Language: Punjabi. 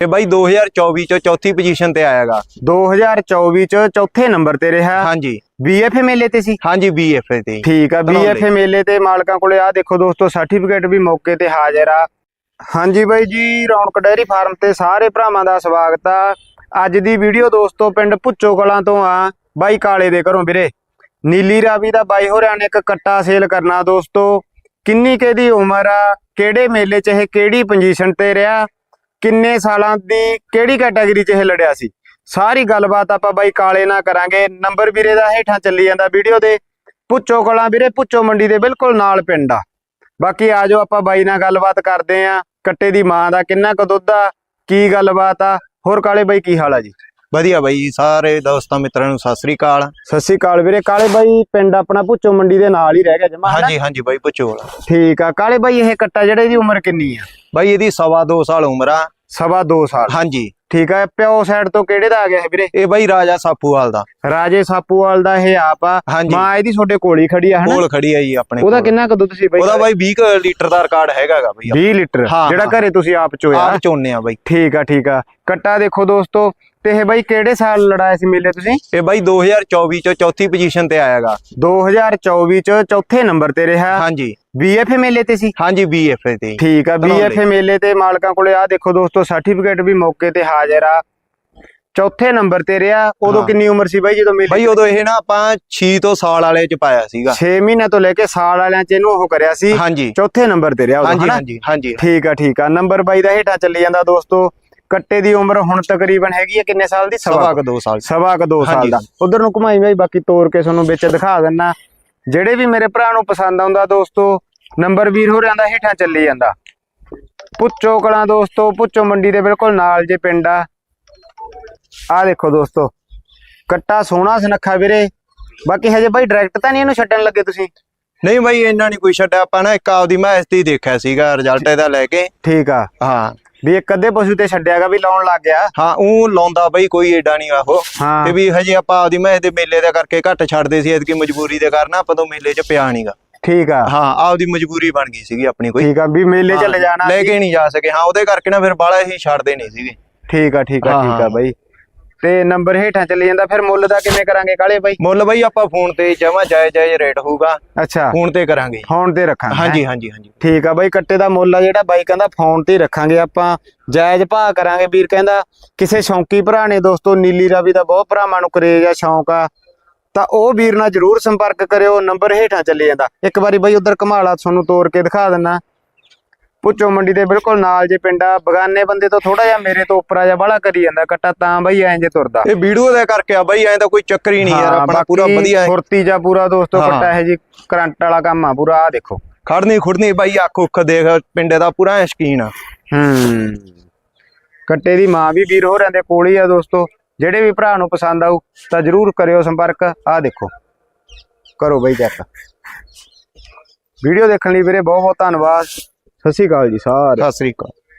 ਇਹ ਬਾਈ 2024 ਚ ਚੌਥੀ ਪੋਜੀਸ਼ਨ ਤੇ ਆਇਆਗਾ 2024 ਚ ਚੌਥੇ ਨੰਬਰ ਤੇ ਰਿਹਾ। ਹਾਂਜੀ। ਬੀਐਫਏ ਮੇਲੇ ਤੇ ਸੀ? ਹਾਂਜੀ ਬੀਐਫਏ ਤੇ। ਠੀਕ ਆ। ਬੀਐਫਏ ਮੇਲੇ ਤੇ ਮਾਲਕਾਂ ਕੋਲੇ ਆ ਦੇਖੋ ਦੋਸਤੋ ਸਰਟੀਫਿਕੇਟ ਵੀ ਮੌਕੇ ਤੇ ਹਾਜ਼ਰ ਆ। ਹਾਂਜੀ ਬਾਈ ਜੀ ਰੌਣਕ ਡੈਰੀ ਫਾਰਮ ਤੇ ਸਾਰੇ ਭਰਾਵਾਂ ਦਾ ਸਵਾਗਤ ਆ। ਅੱਜ ਦੀ ਵੀਡੀਓ ਦੋਸਤੋ ਪਿੰਡ ਭੁੱਚੋ ਕਲਾਂ ਤੋਂ ਆ। ਬਾਈ ਕਾਲੇ ਦੇ ਘਰੋਂ ਵੀਰੇ। ਨੀਲੀ ਰਾਵੀ ਦਾ ਬਾਈ ਹੋਰਿਆਂ ਨੇ ਇੱਕ ਕੱਟਾ ਸੇਲ ਕਰਨਾ ਦੋਸਤੋ। ਕਿੰਨੀ ਕੁ ਦੀ ਉਮਰ ਆ? ਕਿਹੜੇ ਮੇਲੇ 'ਚ ਇਹ ਕਿਹੜੀ ਪੋਜੀਸ਼ਨ ਤੇ ਰਿਹਾ? ਕਿੰਨੇ ਸਾਲਾਂ ਦੀ ਕਿਹੜੀ ਕੈਟਾਗਰੀ 'ਚ ਇਹ ਲੜਿਆ ਸੀ? ਸਾਰੀ ਗੱਲਬਾਤ ਆਪਾਂ ਬਾਈ ਕਾਲੇ ਨਾਲ ਕਰਾਂਗੇ। ਨੰਬਰ ਵੀਰੇ ਦਾ ਹੇਠਾਂ ਚੱਲੀ ਜਾਂਦਾ ਵੀਡੀਓ ਦੇ ਪੁੱਚੋ ਕਲਾਂ ਵੀਰੇ ਪੁੱਚੋ ਮੰਡੀ ਦੇ ਬਿਲਕੁਲ ਨਾਲ ਪਿੰਡ ਆ। ਬਾਕੀ ਆਜੋ ਆਪਾਂ ਬਾਈ ਨਾਲ ਗੱਲਬਾਤ ਕਰਦੇ ਆਂ। ਕੱਟੇ ਦੀ ਮਾਂ ਦਾ ਕਿੰਨਾ ਕੁ ਦੁੱਧ ਆ, ਕੀ ਗੱਲਬਾਤ ਆ? ਹੋਰ ਕਾਲੇ ਬਾਈ, ਕੀ ਹਾਲ ਆ ਜੀ? ਵਧੀਆ ਬਾਈ ਜੀ, ਸਾਰੇ ਦੋਸਤਾਂ ਮਿੱਤਰਾਂ ਨੂੰ ਸਤਿ ਸ੍ਰੀ ਅਕਾਲ। ਸਤਿ ਸ਼੍ਰੀ ਅਕਾਲ ਵੀਰੇ ਕਾਲੇ ਬਾਈ ਪਿੰਡ ਆਪਣਾ ਪੁੱਚੋ ਮੰਡੀ ਦੇ ਨਾਲ ਹੀ ਰਹਿ ਗਿਆ ਜਮਾ ਹਾਂਜੀ ਹਾਂਜੀ ਬਾਈ ਪੁੱਛੋ ਠੀਕ ਆ ਕਾਲੇ ਬਾਈ ਇਹ ਕੱਟਾ ਜਿਹੜਾ ਇਹਦੀ ਉਮਰ ਕਿੰਨੀ ਆ? ਬਾਈ ਇਹਦੀ ਸਵਾ ਦੋ ਸਾਲ ਉਮਰ ਆ। ਸਵਾ 2 ਸਾਲ। ਹਾਂਜੀ। ਠੀਕ ਆ ਪਿਓ ਸਾਈਡ ਤੋਂ ਕਿਹੜੇ ਦਾ ਆ ਗਿਆ ਹੈ ਵੀਰੇ? ਇਹ ਬਾਈ ਰਾਜਾ ਸਾਪੂਵਾਲ ਦਾ। ਰਾਜੇ ਸਾਪੂਵਾਲ ਦਾ ਇਹ ਆਪ ਆ। ਮਾਂ ਇਹਦੀ ਤੁਹਾਡੇ ਕੋਲ ਹੀ ਖੜੀ ਆ ਹਨਾ? ਕੋਲ ਖੜੀ ਆ ਜੀ ਆਪਣੇ ਉਹਦਾ। ਕਿੰਨਾ ਕੁ ਦੁੱਧ ਸੀ ਬਾਈ? ਉਹਦਾ ਬਾਈ 20 ਕੁ ਲੀਟਰ ਦਾ ਰਿਕਾਰਡ ਹੈਗਾਗਾ ਬਾਈ 20 ਲੀਟਰ। ਜਿਹੜਾ। ਘਰੇ ਤੁਸੀਂ ਆਪ ਚੋਇਆ? ਆਪ ਚੋਨੇ ਆ ਬਾਈ। ਠੀਕ ਆ ਠੀਕ ਆ। ਕੱਟਾ ਦੇਖੋ ਦੋਸਤੋ ਤੇ ਇਹ ਬਾਈ ਕਿਹੜੇ ਸਾਲ ਲੜਾਇਆ ਸੀ ਮੇਲੇ ਤੁਸੀਂ? ਇਹ ਬਾਈ 2024 ਚ ਚੌਥੀ ਪੋਜੀਸ਼ਨ ਤੇ ਆਇਆਗਾ। 2024 ਚ ਚੌਥੇ ਨੰਬਰ ਤੇ ਰਿਹਾ। ਹਾਂਜੀ। ਬੀਐਫਏ ਮੇਲੇ ਤੇ ਸੀ? ਹਾਂਜੀ ਬੀਐਫਏ ਤੇ। ਠੀਕ ਆ। ਬੀਐਫਏ ਮੇਲੇ ਤੇ ਮਾਲਕਾਂ ਕੋਲੇ ਆ ਦੇਖੋ ਦੋਸਤੋ ਸਰਟੀਫਿਕੇਟ ਵੀ ਮੌਕੇ ਤੇ ਹਾਜ਼ਰ ਆ। ਚੌਥੇ ਨੰਬਰ ਤੇ ਰਿਹਾ। ਉਦੋਂ। ਕਿੰਨੀ ਉਮਰ ਸੀ ਬਾਈ ਜਦੋਂ ਮੇਲੇ ਬਾਈ ਉਦੋਂ ਇਹ ਨਾ ਆਪਾਂ 6 ਤੋਂ ਸਾਲ ਵਾਲੇ ਚ ਪਾਇਆ ਸੀਗਾ। 6 ਮਹੀਨੇ ਤੋਂ ਲੈ ਕੇ ਸਾਲ ਵਾਲਿਆਂ ਚ ਇਹਨੂੰ ਉਹ ਕਰਿਆ ਸੀ। ਹਾਂਜੀ। ਚੌਥੇ ਨੰਬਰ ਤੇ ਰਿਹਾ ਉਦੋਂ ਹਾਂਜੀ ਹਾਂਜੀ। ਠੀਕ ਆ ਠੀਕ ਆ। ਨੰਬਰ ਬਾਈ ਦਾ ਹੇਠਾਂ ਚੱਲੀ ਜਾਂਦਾ ਦੋਸਤੋ। ਕੱਟੇ ਦੀ ਉਮਰ ਹੁਣ ਤਕਰੀਬਨ ਹੈਗੀ ਹੈ ਕਿੰਨੇ ਸਾਲ ਦੀ? ਸਵਾ ਕੁ ਦੋ ਸਾਲ ਸਵਾ ਕ 2 ਸਾਲ। ਦਾ। ਉਧਰ ਨੂੰ ਘੁਮਾਈ ਬਾਈ ਬਾਕੀ ਤੋੜ ਕੇ ਤੁਹਾਨੂੰ ਵਿੱਚ ਦਿਖਾ ਦਿੰਨਾ। ਜਿਹੜੇ ਵੀ ਮੇਰੇ ਭਰਾ ਨੂੰ ਪਸੰਦ ਆਉਂਦਾ ਦੋਸਤੋ ਨੰਬਰ ਵੀਰ ਹੋਰਿਆਂ ਦਾ ਹੇਠਾਂ ਚੱਲੀ ਜਾਂਦਾ। ਪੁੱਚੋ ਕਲਾਂ ਦੋਸਤੋ ਪੁੱਚੋ ਮੰਡੀ ਦੇ ਬਿਲਕੁਲ ਨਾਲ ਜੇ ਪਿੰਡ ਆ। ਆ ਦੇਖੋ ਦੋਸਤੋ ਕੱਟਾ ਸੋਹਣਾ ਸੁਨੱਖਾ ਵੀਰੇ। ਬਾਕੀ ਹਜੇ ਬਾਈ ਡਾਇਰੈਕਟ ਤਾਂ ਨਹੀਂ ਇਹਨੂੰ ਛੱਡਣ ਲੱਗੇ ਤੁਸੀਂ? ਨਹੀਂ ਬਾਈ ਇੰਨਾ ਨਹੀਂ ਕੋਈ ਛੱਡਿਆ। ਆਪਾਂ ਨਾ ਇੱਕ ਆਪਦੀ ਮੈਚ ਤੇ ਹੀ ਦੇਖਿਆ ਸੀਗਾ ਰਿਜ਼ਲਟ ਇਹਦਾ ਲੈ ਕੇ। ਠੀਕ ਆ। ਹਾਂ। ਵੀ ਇੱਕ ਅੱਧੇ ਪਸ਼ੂ ਤੇ ਛੱਡਿਆਗਾ ਵੀ ਲਾਉਣ ਲੱਗ ਗਿਆ। ਹਾਂ ਉਹ ਲਾਉਂਦਾ ਬਾਈ ਕੋਈ ਏਡਾ ਨਹੀਂ ਆਹੋ ਤੇ ਵੀ ਹਜੇ ਆਪਾਂ ਆਪਦੀ ਮੈਚ ਦੇ ਮੇਲੇ ਦਾ ਕਰਕੇ ਘੱਟ ਛੱਡਦੇ ਸੀ ਐਤਕੀ ਮਜਬੂਰੀ ਦੇ ਕਾਰਨ ਆਪਾਂ ਤੋਂ ਮੇਲੇ 'ਚ ਪਿਆ ਨਹੀਂਗਾ ਠੀਕ ਆ। ਹਾਂ ਆਪਦੀ ਮਜਬੂਰੀ ਬਣ ਗਈ ਸੀਗੀ ਆਪਣੀ ਕੋਈ। ਠੀਕ ਆ ਵੀ ਮੇਲੇ ਚ ਲੈ ਜਾਣਾ ਲੈ ਕੇ ਨਹੀਂ ਜਾ ਸਕੇ। ਹਾਂ ਉਹਦੇ ਕਰਕੇ ਨਾ ਫਿਰ ਬਾਲਾ ਹੀ ਛੱਡਦੇ ਨਹੀਂ ਸੀਗੇ। ਠੀਕ ਆ ਠੀਕ ਆ ਠੀਕ ਆ। ਬਾਈ। ਤੇ ਨੰਬਰ ਹੇਠਾਂ ਚੱਲੀ ਜਾਂਦਾ ਫਿਰ ਮੁੱਲ ਦਾ ਕਿਵੇਂ ਕਰਾਂਗੇ ਕਾਲੇ ਬਾਈ? ਮੁੱਲ ਬਾਈ ਆਪਾਂ ਫੋਨ ਤੇ ਜਮਾ ਜਾਇਜ਼ ਜਾਇਜ਼ ਰੇਟ ਹੋਊਗਾ। ਅੱਛਾ। ਫੋਨ ਤੇ ਕਰਾਂਗੇ। ਫੋਨ ਤੇ ਰੱਖਾਂਗੇ ਹਾਂਜੀ? ਹਾਂਜੀ ਹਾਂਜੀ। ਠੀਕ ਆ ਬਾਈ ਕੱਟੇ ਦਾ ਮੁੱਲ ਆ ਜਿਹੜਾ ਬਾਈ ਕਹਿੰਦਾ ਫੋਨ ਤੇ ਰੱਖਾਂਗੇ ਆਪਾਂ ਜਾਇਜ਼ ਭਾਅ ਕਰਾਂਗੇ। ਵੀਰ ਕਹਿੰਦਾ ਕਿਸੇ ਸ਼ੌਂਕੀ ਭਰਾ ਨੇ ਦੋਸਤੋ ਨੀਲੀ ਰਾਵੀ ਦਾ ਬਹੁਤ ਭਰਾਵਾਂ ਨੂੰ ਕਰੇਜ ਆ ਸ਼ੌਂਕ ਆ। ਤਾਂ ਉਹ ਵੀਰ ਨਾਲ ਜਰੂਰ ਸੰਪਰਕ ਕਰਿਓ ਨੰਬਰ ਹੇਠਾਂ ਚੱਲੇ ਜਾਂਦਾ। ਇੱਕ ਵਾਰੀ ਬਾਈ ਉਧਰ ਘਮਾਲਾ ਤੁਹਾਨੂੰ ਤੋੜ ਕੇ ਦਿਖਾ ਦਿੰਨਾ। ਪੁੱਚੋ ਮੰਡੀ ਦੇ ਬਿਲਕੁਲ ਨਾਲ ਜੇ ਪਿੰਡਾ ਬਗਾਨੇ ਬੰਦੇ ਤੋਂ ਥੋੜਾ ਜਿਹਾ ਮੇਰੇ ਤੋਂ ਉੱਪਰ ਆ ਜਾ ਬਾਹਲਾ ਕਰੀ ਜਾਂਦਾ ਕੱਟਾ ਤਾਂ ਬਾਈ ਐਂ ਜੇ ਤੁਰਦਾ। ਇਹ ਵੀਡੀਓ ਦੇ ਕਰਕੇ ਆ ਬਾਈ ਐਂ ਤਾਂ ਕੋਈ ਚੱਕਰ ਹੀ ਨਹੀਂ ਯਾਰ ਹਾਂ, ਆਪਣਾ ਪੂਰਾ ਵਧੀਆ ਹੈ ਫੁਰਤੀ ਜਾਂ ਪੂਰਾ ਦੋਸਤੋ ਹਾਂ। ਕੱਟਾ ਇਹ ਜੀ ਕਰੰਟ ਵਾਲਾ ਕੰਮ ਆ ਪੂਰਾ ਆ ਦੇਖੋ। ਖੜਨੀ ਖੁੜਨੀ ਬਾਈ ਅੱਖ ਉੱਖ ਦੇਖ ਪਿੰਡੇ ਦਾ ਪੂਰਾ ਸ਼ਕੀਨ ਆ। ਹੂੰ। ਕੱਟੇ ਦੀ ਮਾਂ ਵੀ ਵੀਰ ਹੋਰਾਂ ਦੇ ਕੋਲ ਹੀ ਆ ਦੋਸਤੋ ਜਿਹੜੇ ਵੀ ਭਰਾ ਨੂੰ ਪਸੰਦ ਆਊ ਤਾਂ ਜਰੂਰ ਕਰਿਓ ਸੰਪਰਕ ਆ ਦੇਖੋ। ਕਰੋ ਬਈ ਚੈੱਕ। ਵੀਡੀਓ ਦੇਖਣ ਲਈ ਵੀਰੇ ਬਹੁਤ ਬਹੁਤ ਧੰਨਵਾਦ। ਸਤਿ ਸ਼੍ਰੀ ਅਕਾਲ ਜੀ ਸਾਰੇ ਸਤਿ ਸ੍ਰੀ ਅਕਾਲ।